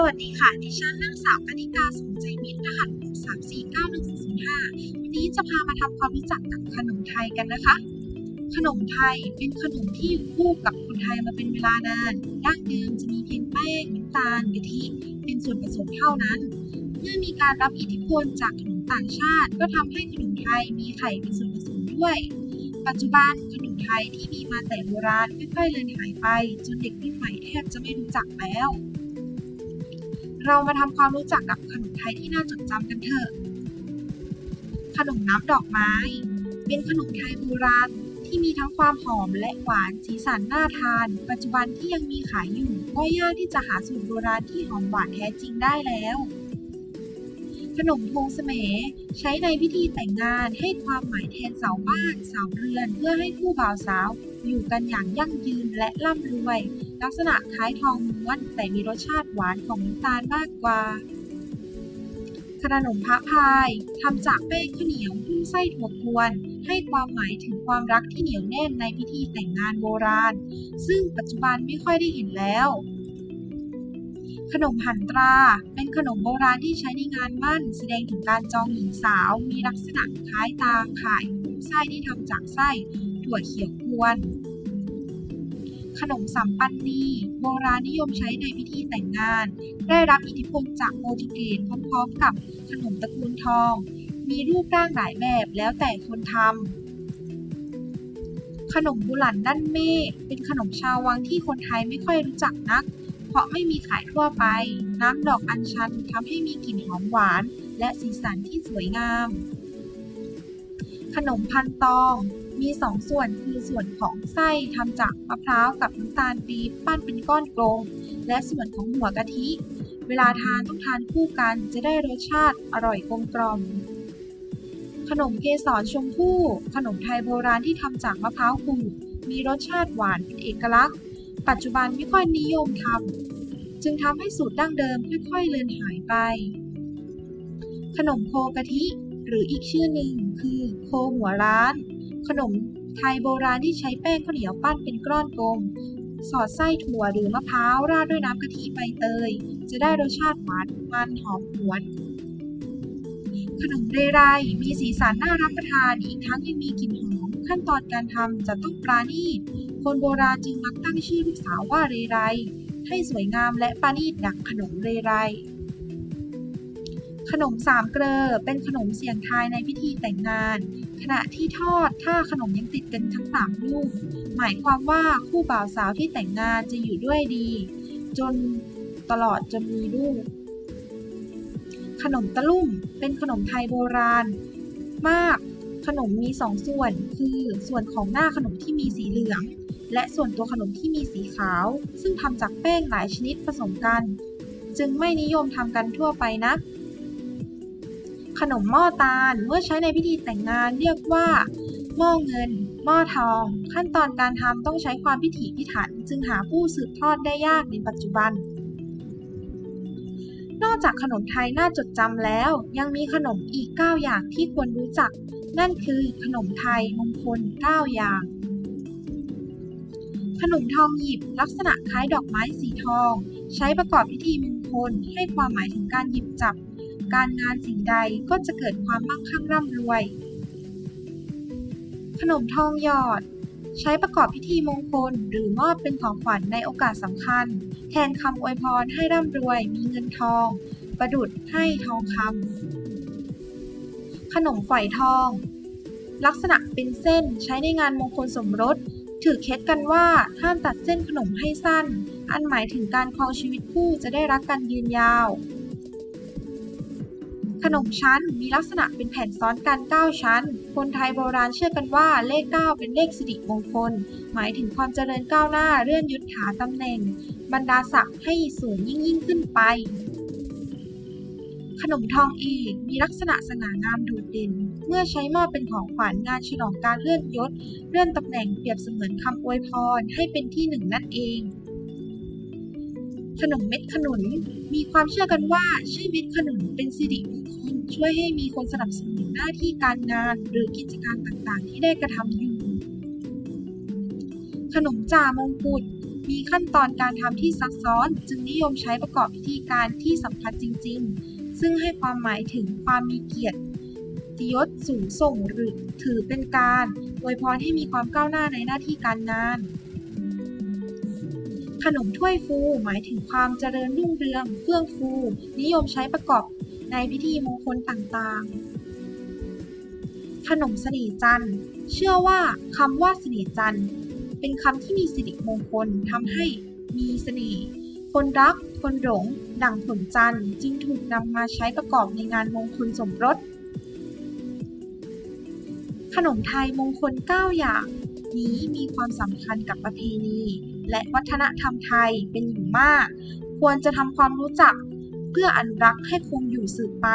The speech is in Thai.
สวัสดีค่ะ ดิฉันนางสาวกนิกาสมใจมิตรรหัส6349105วันนี้จะพามาทำความรู้จักกับขนมไทยกันนะคะ ขนมไทยเป็นขนมที่อยู่คู่กับคนไทยมาเป็นเวลานาน ดั้งเดิมจะมีเพียงแป้งน้ำตาลกะทิเป็นส่วนผสมเท่านั้น เมื่อมีการรับอิทธิพลจากขนมต่างชาติ ก็ทำให้ขนมไทยมีไข่เป็นส่วนผสมด้วย ปัจจุบันขนมไทยที่มีมาแต่โบราณค่อยๆเลือนหายไป จนเด็กรุ่นใหม่แทบจะไม่รู้จักแล้ว เรามาทำความรู้จักกับขนมไทยที่น่าจดจำกันเถอะ ขนมน้ำดอกไม้ เป็นขนมไทยโบราณที่มีทั้งความหอมและหวานสีสันน่าทาน ปัจจุบันที่ยังมีขายอยู่ก็ยากที่จะหาสูตรโบราณที่หอมหวานแท้จริงได้แล้ว ขนมพงเสมใช้ในพิธีแต่งงานให้ความหมายแทนเสาบ้านเสาเรือน เพื่อให้คู่บ่าวสาว อยู่กันอย่างยั่งยืนและร่ำรวย ลักษณะคล้ายทองม้วนแต่มีรสชาติหวานของน้ำตาลมากกว่า ขนมพระพายทำจากแป้งข้าวเหนียวหุ้มไส้ถั่วกวนให้ความหมายถึงความรักที่เหนียวแน่นในพิธีแต่งงานโบราณ ซึ่งปัจจุบันไม่ค่อยได้เห็นแล้ว ขนมหันตรา เป็นขนมโบราณที่ใช้ในงานมั่น แสดงถึงการจองหญิงสาว มีลักษณะคล้ายตาข่ายหุ้มไส้ที่ทำจากไส้ถั่วเขียวกวน ขนมสัมปันนีโบราณนิยมใช้ในพิธีแต่งงาน ได้รับอิทธิพลจากโปรตุเกสพร้อมๆกับขนมตระกูลทอง มีรูปร่างหลายแบบแล้วแต่คนทำขนมบุหลันด้านเมฆเป็นขนมชาววังที่คนไทยไม่ค่อยรู้จักนัก เพราะไม่มีขายทั่วไป น้ำดอกอัญชันทำให้มีกลิ่นหอมหวาน และสีสันที่สวยงาม ขนมพันตอง มีสองส่วนคือส่วนของไส้ทำจากมะพร้าวกับน้ำตาลปี๊บปั้นเป็นก้อนกลม และส่วนของหัวกะทิ เวลาทานต้องทานคู่กันจะได้รสชาติอร่อยกลมกล่อมขนมเกสรชมพู่ ขนมไทยโบราณที่ทำจากมะพร้าวขูดมีรสชาติหวานเป็นเอกลักษณ์ ปัจจุบันไม่ค่อยนิยมทำจึงทำให้สูตรดั้งเดิมค่อยๆเลือนหายไป ขนมโคกะทิ หรืออีกชื่อหนึ่งคือโคหัวร้าน ขนมไทยโบราณที่ใช้แป้งข้าวเหนียวปั้นเป็นก้อนกลม สอดไส้ถั่วหรือมะพร้าวราดด้วยน้ำกะทิใบเตย จะได้รสชาติหวานมันหอมหวน ขนมเรไรมีสีสันน่ารับประทานอีกทั้งยังมีกลิ่นหอมขั้นตอนการทำจะต้องปราณีตคนโบราณจึงมักตั้งชื่อลูกสาวว่าเรไรให้สวยงามและปราณีตดังขนมเรไร ขนมสามเกลอเป็นขนมเสี่ยงทายในพิธีแต่งงาน ขณะที่ทอดถ้าขนมยังติดกันทั้งสามลูก หมายความว่าคู่บ่าวสาวที่แต่งงานจะอยู่ด้วยดี จนตลอดจนมีลูก ขนมตะลุ่มเป็นขนมไทยโบราณ มาก ขนมมีสองส่วน คือส่วนของหน้าขนมที่มีสีเหลือง และส่วนตัวขนมที่มีสีขาว ซึ่งทำจากแป้งหลายชนิดผสมกัน จึงไม่นิยมทำกันทั่วไปนะ ขนมหม้อตาลเมื่อใช้ในพิธีแต่งงานเรียกว่า หม้อเงิน หม้อทอง ขั้นตอนการทำต้องใช้ความพิถีพิถัน จึงหาผู้สืบทอดได้ยากในปัจจุบัน นอกจากขนมไทยน่าจดจำแล้ว ยังมีขนมอีก 9 อย่างที่ควรรู้จัก นั่นคือขนมไทยมงคล 9 อย่าง ขนมทองหยิบลักษณะคล้ายดอกไม้สีทอง ใช้ประกอบพิธีมงคลให้ความหมายถึงการหยิบจับ การงานสิ่งใดก็จะเกิดความมั่งคั่งร่ำรวย ขนมทองหยอด ใช้ประกอบพิธีมงคล หรือมอบเป็นของขวัญในโอกาสสำคัญ แทนคำอวยพรให้ร่ำรวยมีเงินทอง ประดุดให้ทองคำขนมฝอยทอง ลักษณะเป็นเส้นใช้ในงานมงคลสมรส ถือเคล็ดกันว่าห้ามตัดเส้นขนมให้สั้น อันหมายถึงการครองชีวิตคู่จะได้รักกันยืนยาว ขนมชั้นมีลักษณะเป็นแผ่นซ้อนกัน 9 ชั้น คนไทยโบราณเชื่อกันว่าเลข 9 เป็นเลขสิริมงคล หมายถึงความเจริญก้าวหน้าเลื่อนยศถาตำแหน่ง บรรดาศักดิ์ให้สูงยิ่งยิ่งขึ้นไป ขนมทองเอกมีลักษณะสง่างามโดดเด่น เมื่อใช้มอบเป็นของขวัญงานฉลองการเลื่อนยศ เลื่อนตำแหน่งเปรียบเสมือนคำอวยพรให้เป็นที่หนึ่งนั่นเอง ขนมเม็ดขนุน มีความเชื่อกันว่าชื่อเม็ดขนุนเป็นสิริมงคลช่วยให้มีคนสนับสนุนหน้าที่การงานหรือกิจการต่างๆ ที่ได้กระทำอยู่ ขนมจ่ามงกุฎมีขั้นตอนการทำที่ซับซ้อน จึงนิยมใช้ประกอบพิธีการที่สำคัญจริง ๆ ซึ่งให้ความหมายถึงความมีเกียรติยศสูงส่งหรือถือเป็นการอวยพรให้มีความก้าวหน้าในหน้าที่การงาน ขนมถ้วยฟูหมายถึงความเจริญรุ่งเรืองเฟื่องฟู นิยมใช้ประกอบในพิธีมงคลต่างๆ ขนมเสน่จันทร์เชื่อว่าคำว่าเสน่จันทร์เป็นคำที่มีสิริมงคลทำให้มีเสน่ห์คนรัก คนหลง ดั่งผลจันทร์จึงถูกนำมาใช้ประกอบในงานมงคลสมรส ขนมไทยมงคล 9 อย่าง นี้มีความสำคัญกับประเพณี และวัฒนธรรมไทยเป็นอย่างมาก ควรจะทำความรู้จัก เพื่ออนุรักษ์ให้คงอยู่สืบไป